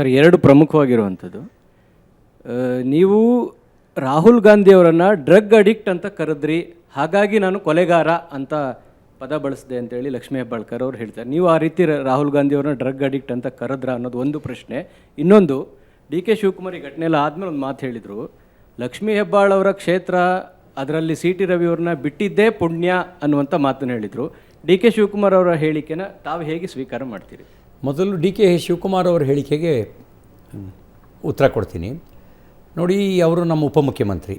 Sir, ಎರಡು ಪ್ರಮುಖವಾಗಿರುವಂಥದ್ದು. ನೀವು ರಾಹುಲ್ ಗಾಂಧಿ ಅವರನ್ನು ಡ್ರಗ್ ಅಡಿಕ್ಟ್ ಅಂತ ಕರೆದ್ರಿ, ಹಾಗಾಗಿ ನಾನು ಕೊಲೆಗಾರ ಅಂತ ಪದ ಬಳಸಿದೆ ಅಂತೇಳಿ ಲಕ್ಷ್ಮೀ ಹೆಬ್ಬಾಳ್ಕರ್ ಅವ್ರು ಹೇಳ್ತಾರೆ. ನೀವು ಆ ರೀತಿ ರಾಹುಲ್ ಗಾಂಧಿ ಅವ್ರನ್ನ ಡ್ರಗ್ ಅಡಿಕ್ಟ್ ಅಂತ ಕರೆದ್ರ ಅನ್ನೋದು ಒಂದು ಪ್ರಶ್ನೆ. ಇನ್ನೊಂದು, ಡಿ ಕೆ ಶಿವಕುಮಾರ್ ಈ ಘಟನೆ ಆದಮೇಲೆ ಒಂದು ಮಾತು ಹೇಳಿದರು. ಲಕ್ಷ್ಮೀ ಹೆಬ್ಬಾಳ್ ಅವರ ಕ್ಷೇತ್ರ, ಅದರಲ್ಲಿ ಸಿ ಟಿ ರವಿ ಅವ್ರನ್ನ ಬಿಟ್ಟಿದ್ದೇ ಪುಣ್ಯ ಅನ್ನುವಂಥ ಮಾತನ್ನು ಹೇಳಿದರು. ಡಿ ಕೆ ಶಿವಕುಮಾರ್ ಅವರ ಹೇಳಿಕೆನ ತಾವು ಹೇಗೆ ಸ್ವೀಕಾರ ಮಾಡ್ತೀರಿ? ಮೊದಲು ಡಿ ಕೆ ಶಿವಕುಮಾರ್ ಅವರ ಹೇಳಿಕೆಗೆ ಉತ್ತರ ಕೊಡ್ತೀನಿ. ನೋಡಿ, ಅವರು ನಮ್ಮ ಉಪಮುಖ್ಯಮಂತ್ರಿ.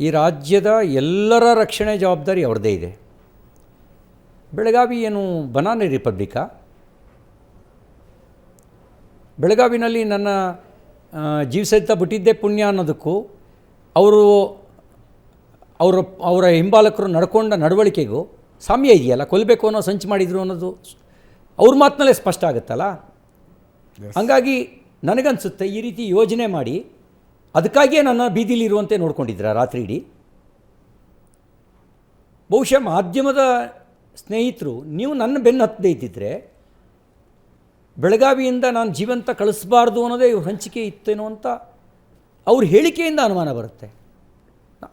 ಈ ರಾಜ್ಯದ ಎಲ್ಲರ ರಕ್ಷಣೆ ಜವಾಬ್ದಾರಿ ಅವ್ರದ್ದೇ ಇದೆ. ಬೆಳಗಾವಿ ಏನು ಬನಾನಿ ರಿಪಬ್ಲಿಕಾ? ಬೆಳಗಾವಿನಲ್ಲಿ ನನ್ನ ಜೀವ ಬಿಟ್ಟಿದ್ದೇ ಪುಣ್ಯ ಅನ್ನೋದಕ್ಕೂ ಅವರು, ಅವರ ಅವರ ಹಿಂಬಾಲಕರು ನಡ್ಕೊಂಡ ನಡವಳಿಕೆಗೂ ಸಾಮ್ಯ ಇದೆಯಲ್ಲ ಕೊಲ್ಲಬೇಕು ಅನ್ನೋ ಸಂಚು ಮಾಡಿದರು ಅನ್ನೋದು ಅವ್ರ ಮಾತಿನಲ್ಲೇ ಸ್ಪಷ್ಟ ಆಗುತ್ತಲ್ಲ? ಹಂಗಾಗಿ ನನಗನ್ಸುತ್ತೆ ಈ ರೀತಿ ಯೋಜನೆ ಮಾಡಿ ಅದಕ್ಕಾಗಿಯೇ ನನ್ನ ಬೀದಿಲಿರುವಂತೆ ನೋಡ್ಕೊಂಡಿದ್ರ ರಾತ್ರಿ ಇಡೀ? ಬಹುಶಃ ಮಾಧ್ಯಮದ ಸ್ನೇಹಿತರು ನೀವು ನನ್ನ ಬೆನ್ನು ಹತ್ತದೇ ಇದ್ದಿದ್ರೆ ಬೆಳಗಾವಿಯಿಂದ ನಾನು ಜೀವಂತ ಕಳಿಸ್ಬಾರ್ದು ಅನ್ನೋದೇ ಇವ್ರ ಹಂಚಿಕೆ ಇತ್ತೇನೋ ಅಂತ ಅವ್ರ ಹೇಳಿಕೆಯಿಂದ ಅನುಮಾನ ಬರುತ್ತೆ.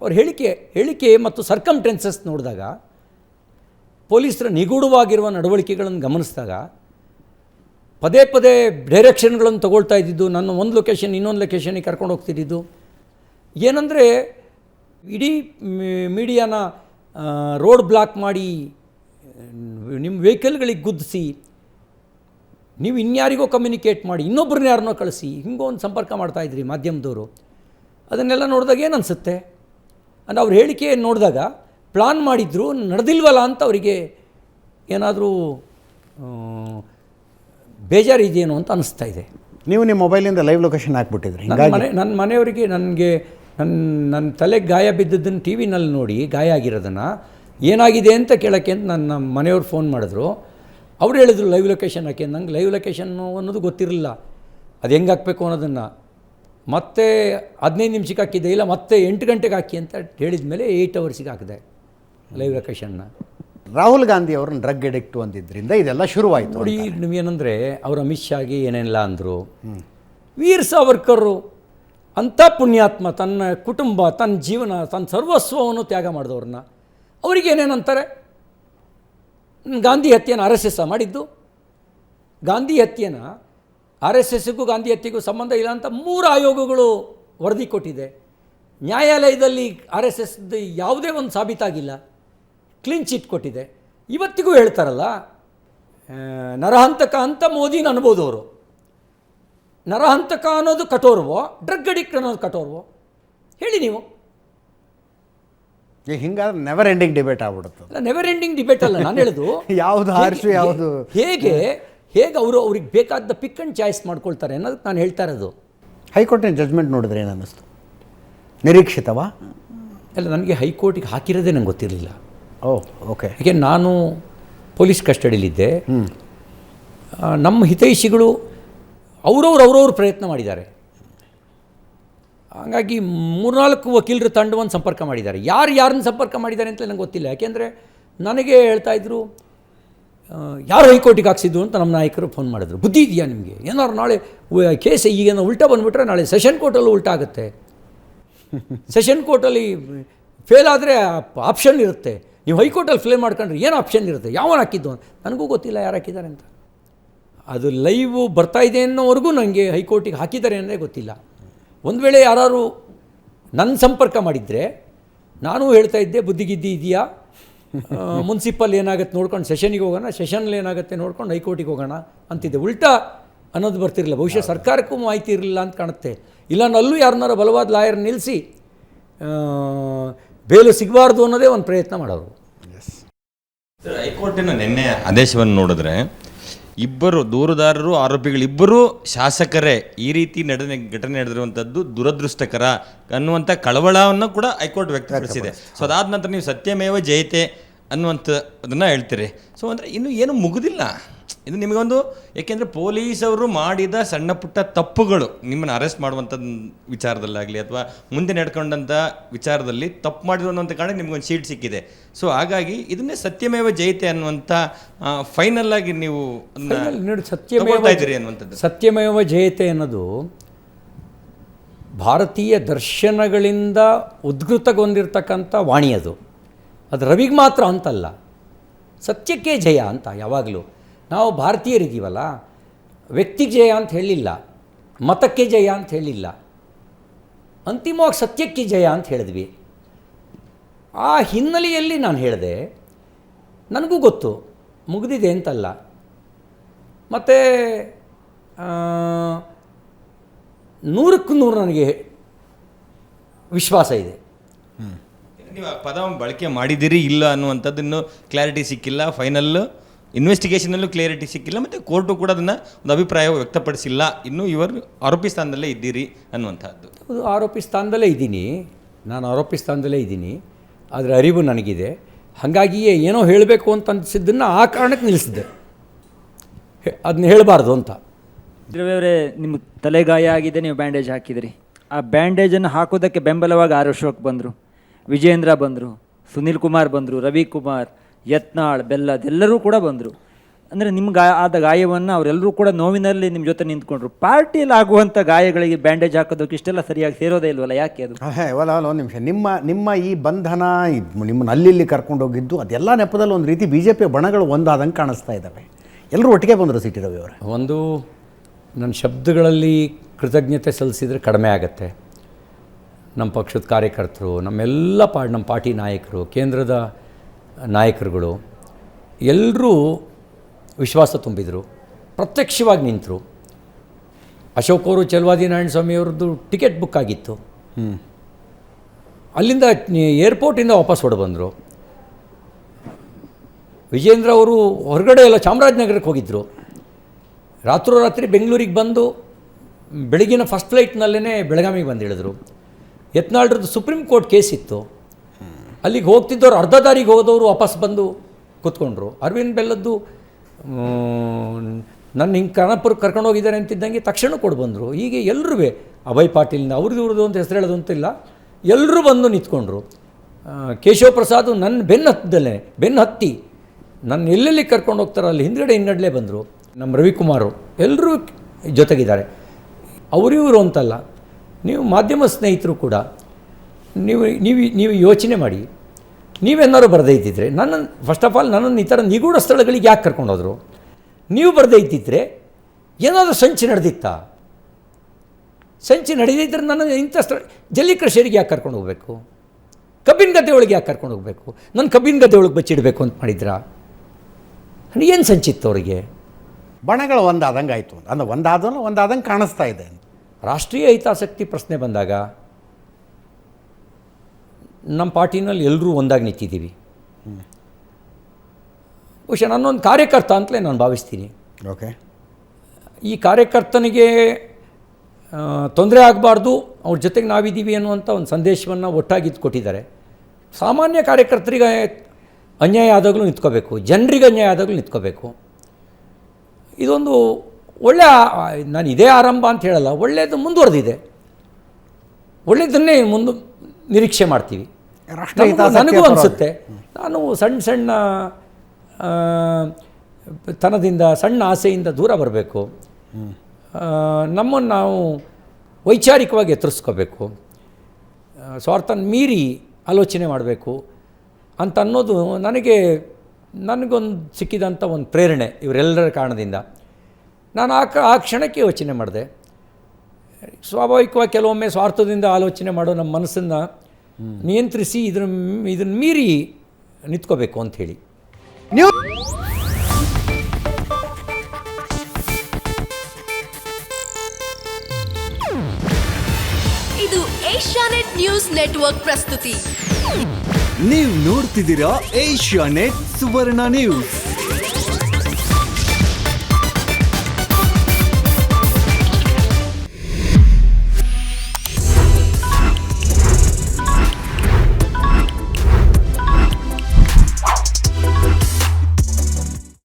ಅವ್ರ ಹೇಳಿಕೆ ಹೇಳಿಕೆ ಮತ್ತು ಸರ್ಕಮ್ಟೆನ್ಸಸ್ ನೋಡಿದಾಗ ಪೊಲೀಸರ ನಿಗೂಢವಾಗಿರುವ ನಡವಳಿಕೆಗಳನ್ನು ಗಮನಿಸಿದಾಗ ಪದೇ ಪದೇ ಡೈರೆಕ್ಷನ್ಗಳನ್ನು ತಗೊಳ್ತಾ ಇದ್ದಿದ್ದು, ನನ್ನ ಒಂದು ಲೊಕೇಶನ್, ಇನ್ನೊಂದು ಲೊಕೇಶನಿಗೆ ಕರ್ಕೊಂಡು ಹೋಗ್ತಿದ್ದಿದ್ದು. ಏನಂದರೆ, ಇಡೀ ಮೀಡಿಯಾನ ರೋಡ್ ಬ್ಲಾಕ್ ಮಾಡಿ ನಿಮ್ಮ ವೆಹಿಕಲ್ಗಳಿಗೆ ಗುದ್ದಿಸಿ, ನೀವು ಇನ್ಯಾರಿಗೋ ಕಮ್ಯುನಿಕೇಟ್ ಮಾಡಿ ಇನ್ನೊಬ್ಬರನ್ನ ಯಾರನ್ನೋ ಕಳಿಸಿ, ಹಿಂಗೋ ಒಂದು ಸಂಪರ್ಕ ಮಾಡ್ತಾಯಿದ್ರಿ ಮಾಧ್ಯಮದವರು. ಅದನ್ನೆಲ್ಲ ನೋಡಿದಾಗ ಏನು ಅನಿಸುತ್ತೆ ಅಂದರೆ ಅವ್ರ ಹೇಳಿಕೆ ನೋಡಿದಾಗ ಪ್ಲಾನ್ ಮಾಡಿದ್ರು ನಡೆದಿಲ್ವಲ್ಲ ಅಂತ ಅವರಿಗೆ ಏನಾದರೂ ಬೇಜಾರಿದೆಯೇನೋ ಅಂತ ಅನಿಸ್ತಾ ಇದೆ. ನೀವು ನಿಮ್ಮ ಮೊಬೈಲಿಂದ ಲೈವ್ ಲೊಕೇಶನ್ ಹಾಕ್ಬಿಟ್ಟಿದ್ರಿ ನನ್ನ ಮನೆ ನನ್ನ ಮನೆಯವರಿಗೆ ನನಗೆ ನನ್ನ ನನ್ನ ತಲೆಗೆ ಗಾಯ ಬಿದ್ದದ್ದನ್ನು ಟಿ ವಿನಲ್ಲಿ ನೋಡಿ ಗಾಯ ಆಗಿರೋದನ್ನು ಏನಾಗಿದೆ ಅಂತ ಕೇಳೋಕ್ಕೆ ಅಂತ ನನ್ನ ಮನೆಯವ್ರು ಫೋನ್ ಮಾಡಿದ್ರು. ಅವ್ರು ಹೇಳಿದ್ರು ಲೈವ್ ಲೊಕೇಶನ್ ಹಾಕಿ ನಂಗೆ ಲೈವ್ ಲೊಕೇಶನ್ನು ಅನ್ನೋದು ಗೊತ್ತಿರಲಿಲ್ಲ. ಅದು ಹೆಂಗೆ ಹಾಕಬೇಕು ಅನ್ನೋದನ್ನು. ಮತ್ತೆ ಹದಿನೈದು ನಿಮಿಷಕ್ಕೆ ಹಾಕಿದ್ದೆ ಇಲ್ಲ ಮತ್ತೆ ಎಂಟು ಗಂಟೆಗೆ ಹಾಕಿ ಅಂತ ಹೇಳಿದ ಮೇಲೆ ಏಯ್ಟ್ ಅವರ್ಸಿಗೆ ಹಾಕಿದೆ. ಲೈವ್ ಲೊಕೇಶನ್ನ ರಾಹುಲ್ ಗಾಂಧಿ ಅವ್ರನ್ನ ಡ್ರಗ್ ಅಡಿಕ್ಟು ಅಂದಿದ್ದರಿಂದ ಇದೆಲ್ಲ ಶುರುವಾಯಿತು ನೋಡಿ ನಿಮಗೇನಂದರೆ ಅವರು ಅಮಿತ್ ಶಾಗೆ ಏನೇನಿಲ್ಲ ಅಂದರು ವೀರ್ ಸಾವರ್ಕರ್ರು ಅಂಥ ಪುಣ್ಯಾತ್ಮ ತನ್ನ ಕುಟುಂಬ ತನ್ನ ಜೀವನ ತನ್ನ ಸರ್ವಸ್ವವನ್ನು ತ್ಯಾಗ ಮಾಡಿದವ್ರನ್ನ ಅವರಿಗೆ ಏನೇನಂತಾರೆ ಗಾಂಧಿ ಹತ್ಯೆನ ಆರ್ ಎಸ್ ಎಸ್ ಮಾಡಿದ್ದು. ಗಾಂಧಿ ಹತ್ಯೆನ ಆರ್ ಎಸ್ ಎಸ್ಗೂ ಗಾಂಧಿ ಹತ್ಯೆಗೂ ಸಂಬಂಧ ಇಲ್ಲ ಅಂತ ಮೂರು ಆಯೋಗಗಳು ವರದಿ ಕೊಟ್ಟಿದೆ. ನ್ಯಾಯಾಲಯದಲ್ಲಿ ಆರ್ ಎಸ್ ಎಸ್ದು ಯಾವುದೇ ಒಂದು ಸಾಬೀತಾಗಿಲ್ಲ. ಕ್ಲೀನ್ ಚಿಟ್ ಕೊಟ್ಟಿದೆ. ಇವತ್ತಿಗೂ ಹೇಳ್ತಾರಲ್ಲ ನರಹಂತಕ ಅಂತ ಮೋದಿನ ಅನ್ಬೋದು ಅವರು ನರಹಂತಕ ಅನ್ನೋದು ಕಠೋರವೋ ಡ್ರಗ್ ಅಡಿಕ್ಟ್ ಅನ್ನೋದು ಕಠೋರವೋ? ಹೇಳಿ ನೀವು. ಹಿಂಗಾದ್ರೆ ನೆವರ್ ಎಂಡಿಂಗ್ ಡಿಬೇಟ್ ಆಗ್ಬಿಡುತ್ತೆ. ಅಲ್ಲ ನೆವರ್ ಎಂಡಿಂಗ್ ಡಿಬೇಟ್ ಅಲ್ಲ ನಾನು ಹೇಳೋದು. ಯಾವುದು ಹಾರಿಸು ಯಾವುದು? ಹೇಗೆ ಹೇಗೆ ಅವರು ಅವ್ರಿಗೆ ಬೇಕಾದ ಪಿಕ್ ಆ್ಯಂಡ್ ಚಾಯ್ಸ್ ಮಾಡ್ಕೊಳ್ತಾರೆ ಅನ್ನೋದಕ್ಕೆ ನಾನು ಹೇಳ್ತಾ ಇರೋದು. ಹೈಕೋರ್ಟಿನ ಜಜ್ಮೆಂಟ್ ನೋಡಿದ್ರೆ ಏನು ಅನ್ನಿಸ್ತು? ನಿರೀಕ್ಷಿತವಾ? ಅಲ್ಲ ನನಗೆ ಹೈಕೋರ್ಟಿಗೆ ಹಾಕಿರೋದೇ ನಂಗೆ ಗೊತ್ತಿರಲಿಲ್ಲ. ಓ ಓಕೆ ಹೀಗೆ ನಾನು ಪೊಲೀಸ್ ಕಸ್ಟಡಿಯಲ್ಲಿದ್ದೆ ನಮ್ಮ ಹಿತೈಷಿಗಳು ಅವರವ್ರು ಅವರವ್ರು ಪ್ರಯತ್ನ ಮಾಡಿದ್ದಾರೆ. ಹಾಗಾಗಿ ಮೂರ್ನಾಲ್ಕು ವಕೀಲರ ತಂಡವನ್ನು ಸಂಪರ್ಕ ಮಾಡಿದ್ದಾರೆ. ಯಾರು ಯಾರನ್ನು ಸಂಪರ್ಕ ಮಾಡಿದ್ದಾರೆ ಅಂತ ನಂಗೆ ಗೊತ್ತಿಲ್ಲ. ಯಾಕೆಂದರೆ ನನಗೆ ಹೇಳ್ತಾ ಇದ್ರು ಯಾರು ಹೈಕೋರ್ಟಿಗೆ ಹಾಕ್ಸಿದ್ದು ಅಂತ ನಮ್ಮ ನಾಯಕರು ಫೋನ್ ಮಾಡಿದ್ರು. ಬುದ್ಧಿ ಇದೆಯಾ ನಿಮಗೆ? ಏನಾದ್ರು ನಾಳೆ ಕೇಸ್ ಈಗೇನೋ ಉಲ್ಟಾ ಬಂದುಬಿಟ್ರೆ ನಾಳೆ ಸೆಷನ್ ಕೋರ್ಟಲ್ಲೂ ಉಲ್ಟಾ ಆಗುತ್ತೆ. ಸೆಷನ್ ಕೋರ್ಟಲ್ಲಿ ಫೇಲ್ ಆದರೆ ಆಪ್ಷನ್ ಇರುತ್ತೆ. ನೀವು ಹೈಕೋರ್ಟಲ್ಲಿ ಫ್ಲೇ ಮಾಡ್ಕೊಂಡ್ರೆ ಏನು ಆಪ್ಷನ್ ಇರುತ್ತೆ? ಯಾವನು ಹಾಕಿದ್ದು ಅಂತ? ನನಗೂ ಗೊತ್ತಿಲ್ಲ ಯಾರು ಹಾಕಿದ್ದಾರೆ ಅಂತ. ಅದು ಲೈವ್ ಬರ್ತಾ ಇದೆ ಅನ್ನೋವರೆಗೂ ನನಗೆ ಹೈಕೋರ್ಟಿಗೆ ಹಾಕಿದ್ದಾರೆ ಅನ್ನೋದೇ ಗೊತ್ತಿಲ್ಲ. ಒಂದು ವೇಳೆ ಯಾರು ನನ್ನ ಸಂಪರ್ಕ ಮಾಡಿದರೆ ನಾನು ಹೇಳ್ತಾ ಇದ್ದೆ ಬುದ್ಧಿಗಿದ್ದಿ ಇದೆಯಾ ಮುನ್ಸಿಪಲ್ ಏನಾಗುತ್ತೆ ನೋಡ್ಕೊಂಡು ಸೆಷನಿಗೆ ಹೋಗೋಣ ಸೆಷನಲ್ಲಿ ಏನಾಗುತ್ತೆ ನೋಡ್ಕೊಂಡು ಹೈಕೋರ್ಟಿಗೆ ಹೋಗೋಣ ಅಂತಿದ್ದೆ. ಉಲ್ಟಾ ಅನ್ನೋದು ಬರ್ತಿರಲಿಲ್ಲ. ಬಹುಶಃ ಸರ್ಕಾರಕ್ಕೂ ಮಾಹಿತಿ ಇರಲಿಲ್ಲ ಅಂತ ಕಾಣುತ್ತೆ. ಇಲ್ಲ ಅಲ್ಲೂ ಯಾರನ್ನಾರು ಬಲವಾದ ಲಾಯರ್ ನಿಲ್ಲಿಸಿ ಬೇಲು ಸಿಗಬಾರ್ದು ಅನ್ನೋದೇ ಒಂದು ಪ್ರಯತ್ನ ಮಾಡೋರು. ಹೈಕೋರ್ಟಿನ ನಿನ್ನೆ ಆದೇಶವನ್ನು ನೋಡಿದ್ರೆ ಇಬ್ಬರು ದೂರುದಾರರು ಆರೋಪಿಗಳಿಬ್ಬರು ಶಾಸಕರೇ ಈ ರೀತಿ ನಡೆದ ಘಟನೆ ನಡೆದಿರುವಂಥದ್ದು ದುರದೃಷ್ಟಕರ ಅನ್ನುವಂಥ ಕಳವಳವನ್ನು ಕೂಡ ಹೈಕೋರ್ಟ್ ವ್ಯಕ್ತಪಡಿಸಿದೆ. ಸೊ ಅದಾದ ನಂತರ ನೀವು ಸತ್ಯಮೇವ ಜಯತೆ ಅನ್ನುವಂಥ ಅದನ್ನು ಹೇಳ್ತೀರಿ. ಸೊ ಅಂದರೆ ಇನ್ನು ಏನು ಮುಗುದಿಲ್ಲ. ಇದು ನಿಮಗೊಂದು ಏಕೆಂದರೆ ಪೊಲೀಸವರು ಮಾಡಿದ ಸಣ್ಣ ಪುಟ್ಟ ತಪ್ಪುಗಳು ನಿಮ್ಮನ್ನು ಅರೆಸ್ಟ್ ಮಾಡುವಂಥ ವಿಚಾರದಲ್ಲಾಗಲಿ ಅಥವಾ ಮುಂದೆ ನಡ್ಕೊಂಡಂಥ ವಿಚಾರದಲ್ಲಿ ತಪ್ಪು ಮಾಡಿದ್ರು ಅನ್ನೋಂಥ ಕಾರಣ ನಿಮಗೊಂದು ಶೀಟ್ ಸಿಕ್ಕಿದೆ. ಸೊ ಹಾಗಾಗಿ ಇದನ್ನೇ ಸತ್ಯಮೇವ ಜಯತೆ ಅನ್ನುವಂಥ ಫೈನಲ್ ಆಗಿ ನೀವು ಸತ್ಯಮೇವ ಇದ್ದೀರಿ ಅನ್ನುವಂಥದ್ದು. ಸತ್ಯಮೇವ ಜಯತೆ ಅನ್ನೋದು ಭಾರತೀಯ ದರ್ಶನಗಳಿಂದ ಉದ್ಗೃತಗೊಂಡಿರ್ತಕ್ಕಂಥ ವಾಣಿ ಅದು. ಅದು ರವಿಗೆ ಮಾತ್ರ ಅಂತಲ್ಲ. ಸತ್ಯಕ್ಕೆ ಜಯ ಅಂತ ಯಾವಾಗಲೂ. ನಾವು ಭಾರತೀಯರಿದ್ದೀವಲ್ಲ ವ್ಯಕ್ತಿ ಜಯ ಅಂತ ಹೇಳಿಲ್ಲ, ಮತಕ್ಕೆ ಜಯ ಅಂತ ಹೇಳಿಲ್ಲ, ಅಂತಿಮವಾಗಿ ಸತ್ಯಕ್ಕೆ ಜಯ ಅಂತ ಹೇಳಿದ್ವಿ. ಆ ಹಿನ್ನೆಲೆಯಲ್ಲಿ ನಾನು ಹೇಳಿದೆ, ನನಗೂ ಗೊತ್ತು, ಮುಗಿದಿದೆ ಅಂತಲ್ಲ. ಮತ್ತು ನೂರಕ್ಕೂ ನೂರು ನನಗೆ ವಿಶ್ವಾಸ ಇದೆ. ನೀವು ಪದ ಬಳಕೆ ಮಾಡಿದ್ದೀರಿ, ಇಲ್ಲ ಅನ್ನುವಂಥದ್ದನ್ನು ಕ್ಲಾರಿಟಿ ಸಿಕ್ಕಿಲ್ಲ ಫೈನಲ್ ಇನ್ವೆಸ್ಟಿಗೇಷನಲ್ಲೂ ಕ್ಲಿಯರಿಟಿ ಸಿಕ್ಕಿಲ್ಲ ಮತ್ತು ಕೋರ್ಟು ಕೂಡ ಅದನ್ನು ಒಂದು ಅಭಿಪ್ರಾಯ ವ್ಯಕ್ತಪಡಿಸಿಲ್ಲ. ಇನ್ನೂ ಇವರು ಆರೋಪಿ ಸ್ಥಾನದಲ್ಲೇ ಇದ್ದೀರಿ ಅನ್ನುವಂಥದ್ದು. ಆರೋಪಿ ಸ್ಥಾನದಲ್ಲೇ ಇದ್ದೀನಿ. ನಾನು ಆರೋಪಿ ಸ್ಥಾನದಲ್ಲೇ ಇದ್ದೀನಿ. ಅದರ ಅರಿವು ನನಗಿದೆ. ಹಾಗಾಗಿಯೇ ಏನೋ ಹೇಳಬೇಕು ಅಂತ ಅನಿಸಿದ್ದನ್ನು ಆ ಕಾರಣಕ್ಕೆ ನಿಲ್ಲಿಸಿದ್ದೆ. ಅದನ್ನ ಹೇಳಬಾರ್ದು ಅಂತ. ದ್ರವ್ಯವರೇ ನಿಮ್ಮ ತಲೆಗಾಯ ಆಗಿದೆ ನೀವು ಬ್ಯಾಂಡೇಜ್ ಹಾಕಿದಿರಿ. ಆ ಬ್ಯಾಂಡೇಜನ್ನು ಹಾಕೋದಕ್ಕೆ ಬೆಂಬಲವಾಗಿ ಆರು ಅಶೋಕ್ ಬಂದರು ವಿಜೇಂದ್ರ ಬಂದರು ಸುನೀಲ್ ಕುಮಾರ್ ಬಂದರು ರವಿಕುಮಾರ್ ಯತ್ನಾಳ್ ಬೆಲ್ಲ ಎಲ್ಲರೂ ಕೂಡ ಬಂದರು. ಅಂದರೆ ನಿಮ್ಮ ಗಾಯ ಆದ ಗಾಯವನ್ನು ಅವರೆಲ್ಲರೂ ಕೂಡ ನೋವಿನಲ್ಲಿ ನಿಮ್ಮ ಜೊತೆ ನಿಂತ್ಕೊಂಡ್ರು. ಪಾರ್ಟಿಯಲ್ಲಿ ಆಗುವಂಥ ಗಾಯಗಳಿಗೆ ಬ್ಯಾಂಡೇಜ್ ಹಾಕೋದಕ್ಕೆ ಇಷ್ಟೆಲ್ಲ ಸರಿಯಾಗಿ ಸೇರೋದೇ ಇಲ್ವಲ್ಲ ಯಾಕೆ ಅದು? ಹೇ ಒಲ ಒಂದು ನಿಮಿಷ. ನಿಮ್ಮ ನಿಮ್ಮ ಈ ಬಂಧನ ಇದ್- ನಿಮ್ಮನ್ನ ಅಲ್ಲಿ ಇಲ್ಲಿ ಕರ್ಕೊಂಡೋಗಿದ್ದು ಅದೆಲ್ಲ ನೆಪದಲ್ಲಿ ಒಂದು ರೀತಿ ಬಿ ಜೆ ಪಿ ಬಣಗಳು ಒಂದಾದಂಗೆ ಕಾಣಿಸ್ತಾ ಇದ್ದಾವೆ ಎಲ್ಲರೂ ಒಟ್ಟಿಗೆ ಬಂದರು ಸಿಟಿ ರವಿ ಅವರೇ. ಒಂದು ನನ್ನ ಶಬ್ದಗಳಲ್ಲಿ ಕೃತಜ್ಞತೆ ಸಲ್ಲಿಸಿದರೆ ಕಡಿಮೆ ಆಗುತ್ತೆ. ನಮ್ಮ ಪಕ್ಷದ ಕಾರ್ಯಕರ್ತರು ನಮ್ಮೆಲ್ಲ ಪಾ ನಮ್ಮ ಪಾರ್ಟಿ ನಾಯಕರು ಕೇಂದ್ರದ ನಾಯಕರುಗಳು ಎಲ್ಲರೂ ವಿಶ್ವಾಸ ತುಂಬಿದರು ಪ್ರತ್ಯಕ್ಷವಾಗಿ ನಿಂತರು. ಅಶೋಕ್ ಅವರು ಚಲವಾದಿ ನಾರಾಯಣ ಸ್ವಾಮಿಯವ್ರದ್ದು ಟಿಕೆಟ್ ಬುಕ್ ಆಗಿತ್ತು. ಅಲ್ಲಿಂದ ಏರ್ಪೋರ್ಟಿಂದ ವಾಪಸ್ ಹೊಡೆ ಬಂದರು. ವಿಜೇಂದ್ರ ಅವರು ಹೊರಗಡೆ ಎಲ್ಲ ಚಾಮರಾಜನಗರಕ್ಕೆ ಹೋಗಿದ್ದರು ರಾತ್ರೋರಾತ್ರಿ ಬೆಂಗಳೂರಿಗೆ ಬಂದು ಬೆಳಗಿನ ಫಸ್ಟ್ ಫ್ಲೈಟ್ನಲ್ಲೇ ಬೆಳಗಾವಿಗೆ ಬಂದು ಇಳಿದ್ರು. ಯತ್ನಾಳ್ರದ್ದು ಸುಪ್ರೀಂ ಕೋರ್ಟ್ ಕೇಸ್ ಇತ್ತು. ಅಲ್ಲಿಗೆ ಹೋಗ್ತಿದ್ದವ್ರು, ಅರ್ಧ ದಾರಿಗೆ ಹೋದವರು ವಾಪಸ್ ಬಂದು ಕೂತ್ಕೊಂಡ್ರು. ಅರವಿಂದ್ ಬೆಲ್ಲದ್ದು ನನ್ನ ಹಿಂಗೆ ಕನಪುರಕ್ಕೆ ಕರ್ಕೊಂಡು ಹೋಗಿದ್ದಾರೆ ಅಂತಿದ್ದಂಗೆ ತಕ್ಷಣ ಕೊಡು ಬಂದರು. ಹೀಗೆ ಎಲ್ಲರೂ ಅಭಯ್ ಪಾಟೀಲ್ನ, ಅವ್ರದ್ದು ಇವ್ರದ್ದು ಅಂತ ಹೆಸರು ಹೇಳೋದು ಅಂತಿಲ್ಲ ಎಲ್ಲರೂ ಬಂದು ನಿಂತ್ಕೊಂಡ್ರು. ಕೇಶವ ಪ್ರಸಾದ್ ನನ್ನ ಬೆನ್ನು ಹತ್ತದಲ್ಲೇ ಬೆನ್ನು ಹತ್ತಿ ನನ್ನ ಎಲ್ಲೆಲ್ಲಿ ಕರ್ಕೊಂಡು ಹೋಗ್ತಾರೋ ಅಲ್ಲಿ ಹಿಂದ್ಗಡೆ ಹಿನ್ನಡಲೇ ಬಂದರು. ನಮ್ಮ ರವಿಕುಮಾರು ಎಲ್ಲರೂ ಜೊತೆಗಿದ್ದಾರೆ. ಅವರಿವರು ಅಂತಲ್ಲ. ನೀವು ಮಾಧ್ಯಮ ಸ್ನೇಹಿತರು ಕೂಡ ನೀವು ನೀವು ನೀವು ಯೋಚನೆ ಮಾಡಿ. ನೀವೇನಾದ್ರು ಬರದೇ ಇದ್ದಿದ್ರೆ ನನ್ನ ಫಸ್ಟ್ ಆಫ್ ಆಲ್ ನನ್ನನ್ನು ಈ ಥರ ನಿಗೂಢ ಸ್ಥಳಗಳಿಗೆ ಯಾಕೆ ಕರ್ಕೊಂಡು ಹೋದರು? ನೀವು ಬರದೇ ಇದ್ದಿದ್ರೆ ಏನಾದರೂ ಸಂಚು ನಡೆದಿತ್ತಾ? ಸಂಚು ನಡೆದಿದ್ದರೆ ನನ್ನ ಇಂಥ ಸ್ಥಳ ಜಲ್ಲಿಕೃಷಿಯರಿಗೆ ಯಾಕೆ ಕರ್ಕೊಂಡು ಹೋಗಬೇಕು? ಕಬ್ಬಿನ ಗದ್ದೆ ಒಳಗೆ ಯಾಕೆ ಕರ್ಕೊಂಡು ಹೋಗಬೇಕು? ನನ್ನ ಕಬ್ಬಿನ ಗದ್ದೆ ಒಳಗೆ ಬಚ್ಚಿಡಬೇಕು ಅಂತ ಮಾಡಿದ್ರಾ? ಏನು ಸಂಚಿತ್ತು ಅವರಿಗೆ? ಬಣಗಳು ಒಂದಾದಂಗೆ ಆಯಿತು ಅಂದ್ರೆ ಒಂದಾದಲ್ಲ ಒಂದಾದಂಗೆ ಕಾಣಿಸ್ತಾ ಇದೆ ರಾಷ್ಟ್ರೀಯ ಹಿತಾಸಕ್ತಿ ಪ್ರಶ್ನೆ ಬಂದಾಗ ನಮ್ಮ ಪಾರ್ಟಿನಲ್ಲಿ ಎಲ್ಲರೂ ಒಂದಾಗಿ ನಿಂತಿದ್ದೀವಿ. ಬಹುಶಃ ನನ್ನೊಂದು ಕಾರ್ಯಕರ್ತ ಅಂತಲೇ ನಾನು ಭಾವಿಸ್ತೀನಿ. ಓಕೆ ಈ ಕಾರ್ಯಕರ್ತನಿಗೆ ತೊಂದರೆ ಆಗಬಾರ್ದು ಅವ್ರ ಜೊತೆಗೆ ನಾವಿದ್ದೀವಿ ಅನ್ನುವಂಥ ಒಂದು ಸಂದೇಶವನ್ನು ಒಟ್ಟಾಗಿ ಕೊಟ್ಟಿದ್ದಾರೆ ಸಾಮಾನ್ಯ ಕಾರ್ಯಕರ್ತರಿಗೆ ಅನ್ಯಾಯ ಆದಾಗಲೂ ನಿಂತ್ಕೋಬೇಕು ಜನರಿಗೆ ಅನ್ಯಾಯ ಆದಾಗಲೂ ನಿಂತ್ಕೋಬೇಕು. ಇದೊಂದು ಒಳ್ಳೆ ನಾನು ಇದೇ ಆರಂಭ ಅಂತ ಹೇಳಲ್ಲ ಒಳ್ಳೆಯದು ಮುಂದುವರೆದಿದೆ. ಒಳ್ಳೆಯದನ್ನೇ ಮುಂದೆ ನಿರೀಕ್ಷೆ ಮಾಡ್ತೀವಿ. ನನಗೂ. ಅನಿಸುತ್ತೆ. ನಾನು ಸಣ್ಣ ಸಣ್ಣ ತನದಿಂದ ಸಣ್ಣ ಆಸೆಯಿಂದ ದೂರ ಬರಬೇಕು. ನಮ್ಮನ್ನು ನಾವು ವೈಚಾರಿಕವಾಗಿ ಎತ್ತರಿಸ್ಕೋಬೇಕು ಸ್ವಾರ್ಥ ಸ್ವಾರ್ಥನ ಮೀರಿ ಆಲೋಚನೆ ಮಾಡಬೇಕು ಅಂತ ಅನ್ನೋದು ನನಗೆ ನನಗೊಂದು ಸಿಕ್ಕಿದಂಥ ಒಂದು ಪ್ರೇರಣೆ ಇವರೆಲ್ಲರ ಕಾರಣದಿಂದ. ನಾನು ಆ ಕ ಆ ಕ್ಷಣಕ್ಕೆ ಯೋಚನೆ ಮಾಡಿದೆ. ಸ್ವಾಭಾವಿಕವಾಗಿ ಕೆಲವೊಮ್ಮೆ ಸ್ವಾರ್ಥದಿಂದ ಆಲೋಚನೆ ಮಾಡೋ ನಮ್ಮ ಮನಸ್ಸನ್ನು ನಿಯಂತ್ರಿಸಿ ಇದನ್ನ ಇದನ್ನು ಮೀರಿ ನಿಂತ್ಕೋಬೇಕು ಅಂಥೇಳಿ ನೀವು ಇದು ಏಷ್ಯಾನೆಟ್ ನ್ಯೂಸ್ ನೆಟ್ವರ್ಕ್ ಪ್ರಸ್ತುತಿ. ನೀವು ನೋಡ್ತಿದ್ದೀರಾ ಏಷ್ಯಾ ನೆಟ್ ಸುವರ್ಣ ನ್ಯೂಸ್.